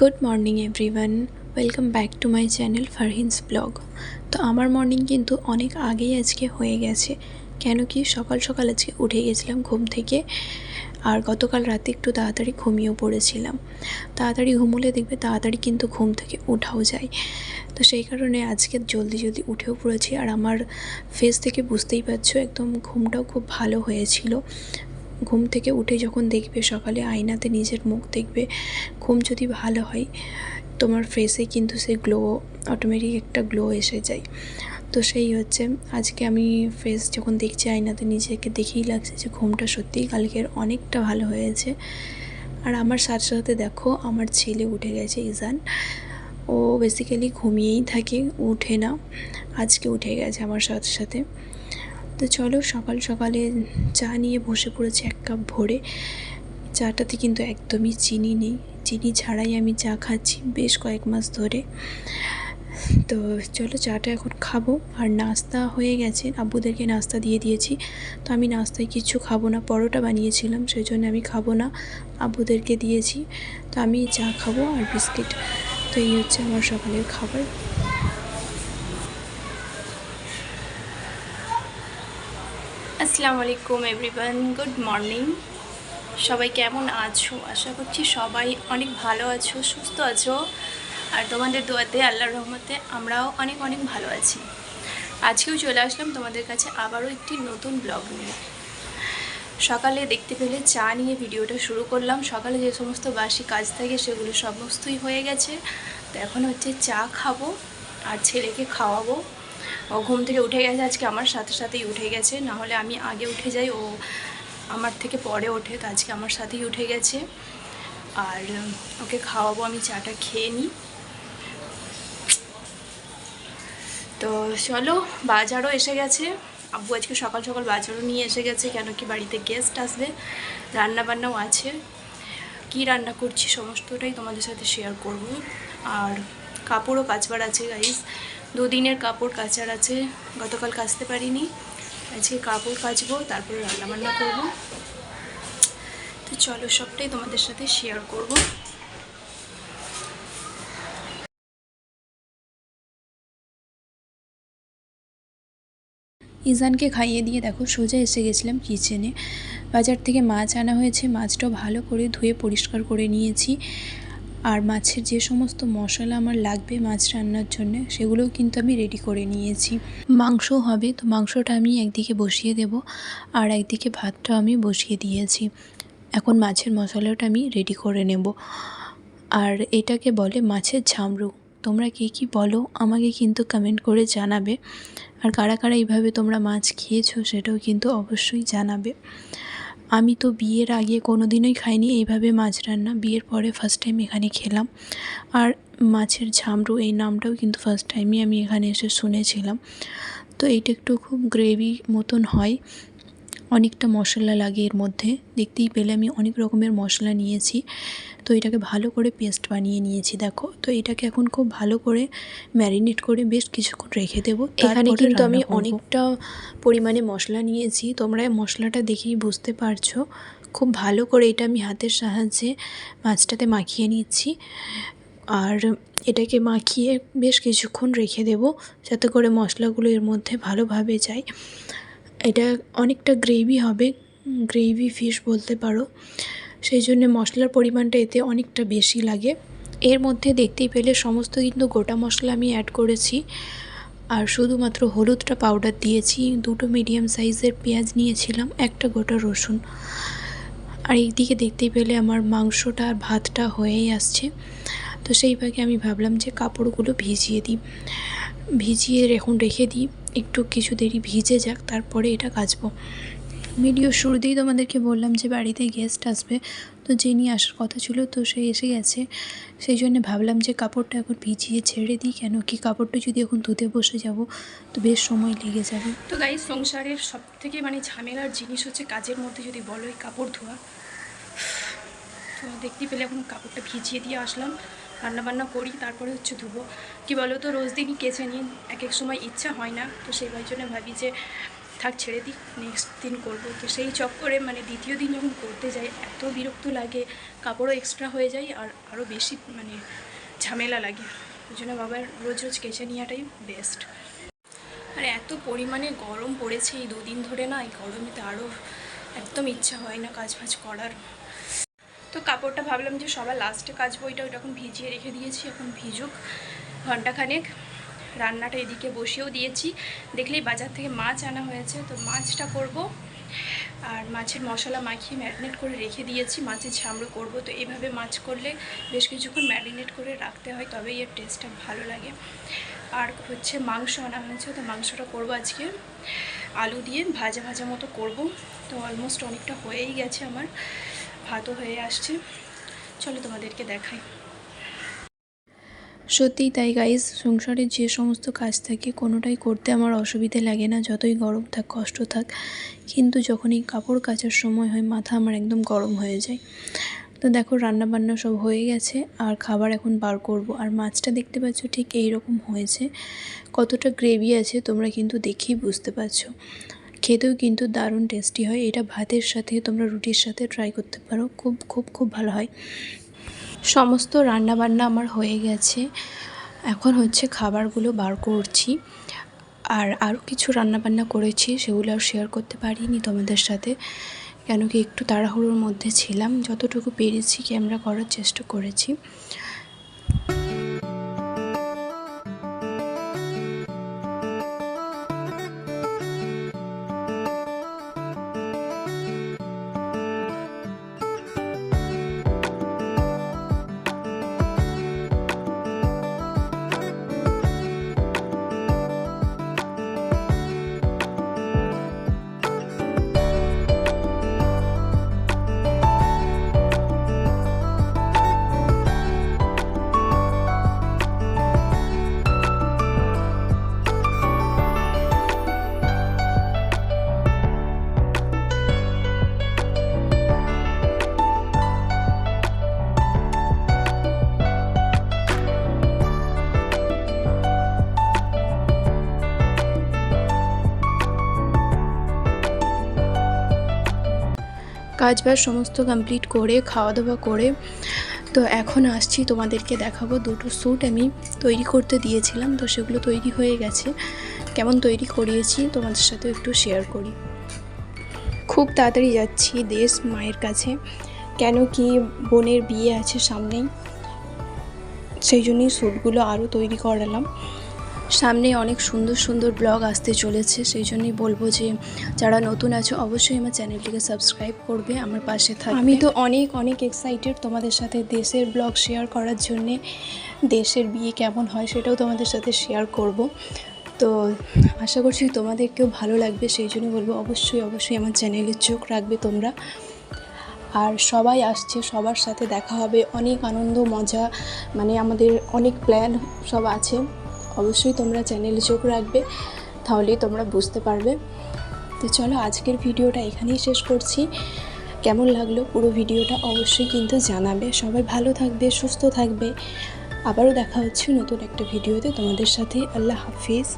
Good morning everyone welcome back to my channel Farhin's blog তো আমার morning কিন্তু অনেক আগেই আজকে হয়ে গেছে। কেন কি সকাল সকাল আজকে উঠে গেছিলাম ঘুম থেকে, আর গতকাল রাতে একটু তাড়াতাড়ি ঘুমিয়েও পড়েছিলাম। তাড়াতাড়ি ঘুমোলে দেখবে তাড়াতাড়ি কিন্তু ঘুম থেকে উঠাও যায়। তো সেই কারণে আজকে জলদি জলদি উঠেও পড়েছি, আর আমার ফেস থেকে বুঝতেই পারছ, একদম ঘুমটাও খুব ভালো হয়েছিল। ঘুম থেকে উঠে যখন দেখবে সকালে আয়নাতে নিজের মুখ দেখবে, ঘুম যদি ভালো হয়, তোমার ফেসে কিন্তু সেই গ্লো অটোমেটিক একটা গ্লো এসে যায়। তো সেই হচ্ছে, আজকে আমি ফেস যখন দেখছি আয়নাতে নিজেকে দেখেই লাগছে যে ঘুমটা সত্যিই কালকের অনেকটা ভালো হয়েছে। আর আমার সাথে সাথে দেখো, আমার ছেলে উঠে গেছে ইজান। ও বেসিক্যালি ঘুমিয়েই থাকে, উঠে না, আজকে উঠে গেছে আমার সাথে সাথে। তো চলো সকাল সকালে চা নিয়ে বসে পড়েছি এক কাপ ভরে। চাটাতে কিন্তু একদমই চিনি নেই। চিনি ছাড়াই আমি চা খাচ্ছি বেশ কয়েক মাস ধরে। তো চলো চাটা এখন খাব। আর নাস্তা হয়ে গেছে। আব্বুদেরকে নাস্তা দিয়ে দিয়েছি। তো আমি নাস্তায় কিছু খাব না। পরোটা বানিয়েছিলাম সেই জন্য আমি খাব না। আব্বুদেরকে দিয়েছি। তো আমি চা খাব আর বিস্কিট। তো এই হচ্ছে আমার সকালের খাবার। আসসালামু আলাইকুম এভরিওয়ান গুড মর্নিং সবাই কেমন আছো? আশা করছি সবাই অনেক ভালো আছো, সুস্থ আছো। আর তোমাদের দোয়াতে, আল্লাহর রহমতে আমরাও অনেক অনেক ভালো আছি। আজকেও চলে আসলাম তোমাদের কাছে আবারও একটি নতুন ব্লগ নিয়ে। সকালে দেখতে পেলে চা নিয়ে ভিডিওটা শুরু করলাম। সকালে যে সমস্ত বাসি কাজ থাকে, সেগুলো সমস্তই হয়ে গেছে। তো এখন হচ্ছে চা খাব আর ছেলেকে খাওয়াবো। ও ঘুম থেকে উঠে গেছে, আজকে আমার সাথে সাথেই উঠে গেছে। না হলে আমি আগে উঠে যাই, ও আমার থেকে পরে ওঠে, তো আজকে আমার সাথেই উঠে গেছে। আর ওকে খাওয়াবো, আমি চাটা খেয়ে নিই। তো চলো, বাজারও এসে গেছে। আব্বু আজকে সকাল সকাল বাজারও নিয়ে এসে গেছে, কেন কি বাড়িতে গেস্ট আসবে রান্না বান্নাও আছে। কি রান্না করছি, সমস্তটাই তোমাদের সাথে শেয়ার করব। আর কাপড়ও কাচবার আছে গাইস দুদিনের কাপড় কাচার আছে। গতকাল কাচতে পারিনি। আজকে কাপড় কাচবো, তারপরে রান্নাবান্না করব। তো চলো, সবটাই তোমাদের সাথে শেয়ার করব। ইজানকে খাইয়ে দিয়ে দেখো, সোজা এসে গেছিলাম কিচেনে বাজার থেকে মাছ আনা হয়েছে। মাছটাও ভালো করে ধুয়ে পরিষ্কার করে নিয়েছি। আর মাছের যে সমস্ত মশলা আমার লাগবে মাছ রান্নার জন্য, সেগুলোও কিন্তু আমি রেডি করে নিয়েছি। মাংস হবে, তো মাংসটা আমি একদিকে বসিয়ে দেব আর একদিকে ভাতটা আমি বসিয়ে দিয়েছি। এখন মাছের মশলাটা আমি রেডি করে নেব। আর এটাকে বলে মাছের ঝামরু। তোমরা কে কী বলো, আমাকে কিন্তু কমেন্ট করে জানাবে। আর কারা কারা এইভাবে তোমরা মাছ খেয়েছো, সেটাও কিন্তু অবশ্যই জানাবে। আমি তো বিয়ের আগে কোনো দিনই খাইনি, এইভাবে মাছ রান্না। বিয়ের পরে ফার্স্ট টাইম এখানে খেলাম। আর মাছের ঝামরু, এই নামটাও কিন্তু ফার্স্ট টাইমই আমি এখানে এসে শুনেছিলাম। তো এইটা একটু খুব গ্রেভি মতন হয়। অনেকটা মশলা লাগে এর মধ্যে। দেখতেই পেলে আমি অনেক রকমের মশলা নিয়েছি। তো এটাকে ভালো করে পেস্ট বানিয়ে নিয়েছি দেখো। তো এটাকে এখন খুব ভালো করে ম্যারিনেট করে বেশ কিছুক্ষণ রেখে দেবো। এখানে কিন্তু আমি অনেকটা পরিমাণে মশলা নিয়েছি। তোমরা মশলাটা দেখেই বুঝতে পারছ। খুব ভালো করে এটা আমি হাতের সাহায্যে মাছটাতে মাখিয়ে নিচ্ছি। আর এটাকে মাখিয়ে বেশ কিছুক্ষণ রেখে দেব যাতে করে মশলাগুলো এর মধ্যে ভালোভাবে যায়। এটা অনেকটা গ্রেভি হবে গ্রেভি ফিশ বলতে পারো। সেই জন্য মশলার পরিমাণটা এতে অনেকটা বেশি লাগে। এর মধ্যে দেখতেই পেলে সমস্ত কিন্তু গোটা মশলা আমি অ্যাড করেছি। আর শুধুমাত্র হলুদটা পাউডার দিয়েছি, দুটো মিডিয়াম সাইজের পেঁয়াজ নিয়েছিলাম, একটা গোটা রসুন। আর এইদিকে দেখতেই পেলে আমার মাংসটা আর ভাতটা হয়েই আসছে। তো সেই ভাগে আমি ভাবলাম যে কাপড়গুলো ভিজিয়ে দিই। ভিজিয়ে এখন রেখে দিই। একটু কিছু দেরি ভিজে যাক, তারপরে এটা কাচবো। ভিডিও শুরুতেই তোমাদেরকে বললাম যে বাড়িতে গেস্ট আসবে, তো যিনি আসার কথা ছিল তো সে এসে গেছে। সেই জন্য ভাবলাম যে কাপড়টা এখন ভিজিয়ে ছেড়ে দিই, কেন কি কাপড়টা যদি এখন ধুতে বসে যাব, তো বেশ সময় লেগে যাবে। তো গাই সংসারের সব থেকে মানে ঝামেলার জিনিস হচ্ছে কাজের মধ্যে যদি বলো এই কাপড় ধোয়া। তো দেখতে পেলে এখন কাপড়টা ভিজিয়ে দিয়ে আসলাম। রান্নাবান্না করি, তারপরে হচ্ছে ধুবো। কী বলো তো রোজ দিনই কেচে নিন এক এক সময় ইচ্ছা হয় না, তো সেই জন্য ভাবি যে, থাক ছেড়ে দিই নেক্সট দিন করব। তো সেই চক্করে মানে দ্বিতীয় দিন যখন করতে যাই, এত বিরক্ত লাগে, কাপড়ও এক্সট্রা হয়ে যায়, আর আরও বেশি মানে ঝামেলা লাগে। ওই জন্য বাবার রোজ রোজ কেচে নেওয়াটাই বেস্ট আর এত পরিমাণে গরম পড়েছে এই দুদিন ধরে না, এই গরমেতে আরও একদম ইচ্ছা হয় না কাজ ফাজ করার। তো কাপড়টা ভাবলাম যে সবার লাস্টে কাজ বইটা ওইটা এখন ভিজিয়ে রেখে দিয়েছি, এখন ভিজুক ঘন্টাখানেক। রান্নাটা এদিকে বসিয়েও দিয়েছি। দেখলেই বাজার থেকে মাছ আনা হয়েছে, তো মাছটা করব। আর মাছের মশলা মাখিয়ে ম্যারিনেট করে রেখে দিয়েছি মাছের ঝামড়ো করব। তো এইভাবে মাছ করলে বেশ কিছুক্ষণ ম্যারিনেট করে রাখতে হয়, তবেই এর টেস্টটা ভালো লাগে। আর হচ্ছে মাংস আনা হয়েছে, তো মাংসটা করব আজকে। আলু দিয়ে ভাজা ভাজা মতো করব। তো অলমোস্ট অনেকটা হয়েই গেছে আমার। ভাতও হয়ে আসছে। চলো তোমাদেরকে দেখাই। সত্যিই তাই গাইজ সংসারের যে সমস্ত কাজ থাকে, কোনোটাই করতে আমার অসুবিধে লাগে না, যতই গরম থাক, কষ্ট থাক। কিন্তু যখন এই কাপড় কাচার সময় হয়, মাথা আমার একদম গরম হয়ে যায়। তো দেখো রান্না বান্না সব হয়ে গেছে, আর খাবার এখন বার করব। আর মাছটা দেখতে পাচ্ছ, ঠিক এই রকম হয়েছে। কতটা গ্রেভি আছে, তোমরা কিন্তু দেখেই বুঝতে পারছ। খেতেও কিন্তু দারুণ টেস্টি হয়। এটা ভাতের সাথে তোমরা রুটির সাথে ট্রাই করতে পারো। খুব খুব খুব ভালো হয়। সমস্ত রান্নাবান্না আমার হয়ে গেছে। এখন হচ্ছে খাবারগুলো বার করছি। আর আরও কিছু রান্নাবান্না করেছি, সেগুলো আর শেয়ার করতে পারিনি তোমাদের সাথে। কেন কি একটু তাড়াহুড়োর মধ্যে ছিলাম। যতটুকু পেরেছি ক্যামেরা করার চেষ্টা করেছি। কাজ বাজ সমস্ত কমপ্লিট করে খাওয়া দাওয়া করে, তো এখন আসছি তোমাদেরকে দেখাবো দুটো স্যুট আমি তৈরি করতে দিয়েছিলাম, তো সেগুলো তৈরি হয়ে গেছে। কেমন তৈরি করিয়েছি তোমাদের সাথে একটু শেয়ার করি। খুব তাড়াতাড়ি যাচ্ছি দেশ মায়ের কাছে, কেন কি বোনের বিয়ে আছে সামনেই, সেই জন্যই স্যুটগুলো আরও তৈরি করালাম। সামনে অনেক সুন্দর সুন্দর ব্লগ আসতে চলেছে, সেই জন্যই বলব যে যারা নতুন আছো অবশ্যই আমার চ্যানেলটিকে সাবস্ক্রাইব করবে, আমার পাশে থাকবে। আমি তো অনেক অনেক এক্সাইটেড তোমাদের সাথে দেশের ব্লগ শেয়ার করার জন্যে, দেশের বিয়ে কেমন হয় সেটাও তোমাদের সাথে শেয়ার করব। তো আশা করছি তোমাদেরকেও ভালো লাগবে, সেই জন্য বলব অবশ্যই অবশ্যই আমার চ্যানেলে চোখ রাখবে তোমরা। আর সবাই আসছে, সবার সাথে দেখা হবে, অনেক আনন্দ, মজা মানে আমাদের অনেক প্ল্যান সব আছে। অবশ্যই তোমরা চ্যানেলে চোখ রাখবে, তাহলেই তোমরা বুঝতে পারবে। তো চলো আজকের ভিডিওটা এখানেই শেষ করছি। কেমন লাগল পুরো ভিডিওটা অবশ্যই কিন্তু জানাবে। সবাই ভালো থাকবে, সুস্থ থাকবে। আবারও দেখা হচ্ছে নতুন একটা ভিডিওতে। তোমাদের সাথে আল্লাহ হাফিজ।